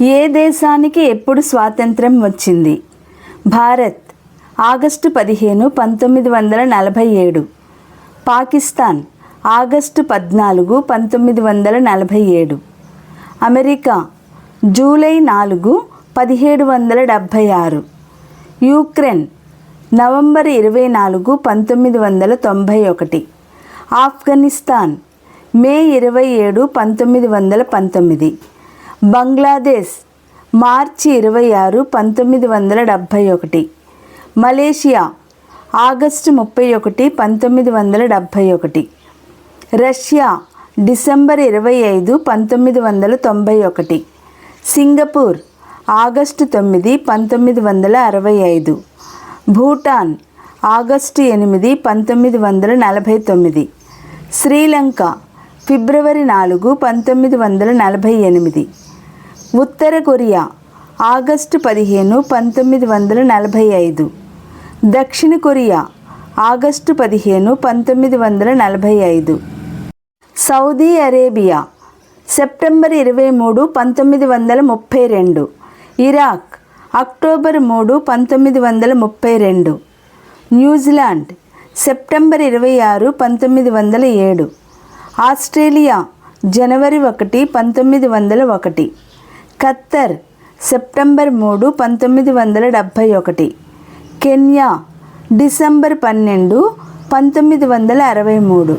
ఏ దేశానికి ఎప్పుడు స్వాతంత్రం వచ్చింది? భారత్ ఆగస్టు పదిహేను పంతొమ్మిది వందల నలభై ఏడు. పాకిస్తాన్ ఆగస్టు పద్నాలుగు పంతొమ్మిది వందల నలభై ఏడు. అమెరికా జూలై నాలుగు పదిహేడు వందల డెబ్భై ఆరు. యూక్రెయిన్ నవంబర్ ఇరవై నాలుగు పంతొమ్మిది వందల తొంభై ఒకటి. ఆఫ్ఘనిస్తాన్ మే ఇరవై ఏడు పంతొమ్మిది వందల పంతొమ్మిది. బంగ్లాదేశ్ మార్చి ఇరవై ఆరు పంతొమ్మిది వందల డెబ్భై ఒకటి. మలేషియా ఆగస్టు ముప్పై ఒకటి పంతొమ్మిది వందల డెబ్భై ఒకటి. రష్యా డిసెంబర్ ఇరవై ఐదు పంతొమ్మిది వందల తొంభై ఒకటి. సింగపూర్ ఆగస్టు తొమ్మిది పంతొమ్మిది వందల అరవై ఐదు. భూటాన్ ఆగస్టు ఎనిమిది పంతొమ్మిది వందల నలభై తొమ్మిది. శ్రీలంక ఫిబ్రవరి నాలుగు పంతొమ్మిది వందల నలభై ఎనిమిది. ఉత్తర కొరియా ఆగస్టు పదిహేను పంతొమ్మిది వందల నలభై ఐదు. దక్షిణ కొరియా ఆగస్టు పదిహేను పంతొమ్మిది వందల నలభై ఐదు. సౌదీ అరేబియా సెప్టెంబర్ ఇరవై మూడు పంతొమ్మిది వందల ముప్పై రెండు. ఇరాక్ అక్టోబర్ మూడు పంతొమ్మిది వందల ముప్పై రెండు. న్యూజిలాండ్ సెప్టెంబర్ ఇరవై ఆరు పంతొమ్మిది వందల ఏడు. ఆస్ట్రేలియా జనవరి ఒకటి పంతొమ్మిది వందల ఒకటి. ఖత్తర్ సెప్టెంబర్ మూడు పంతొమ్మిది వందల డెబ్భై ఒకటి. కెన్యా డిసెంబర్ పన్నెండు పంతొమ్మిది వందల అరవై మూడు.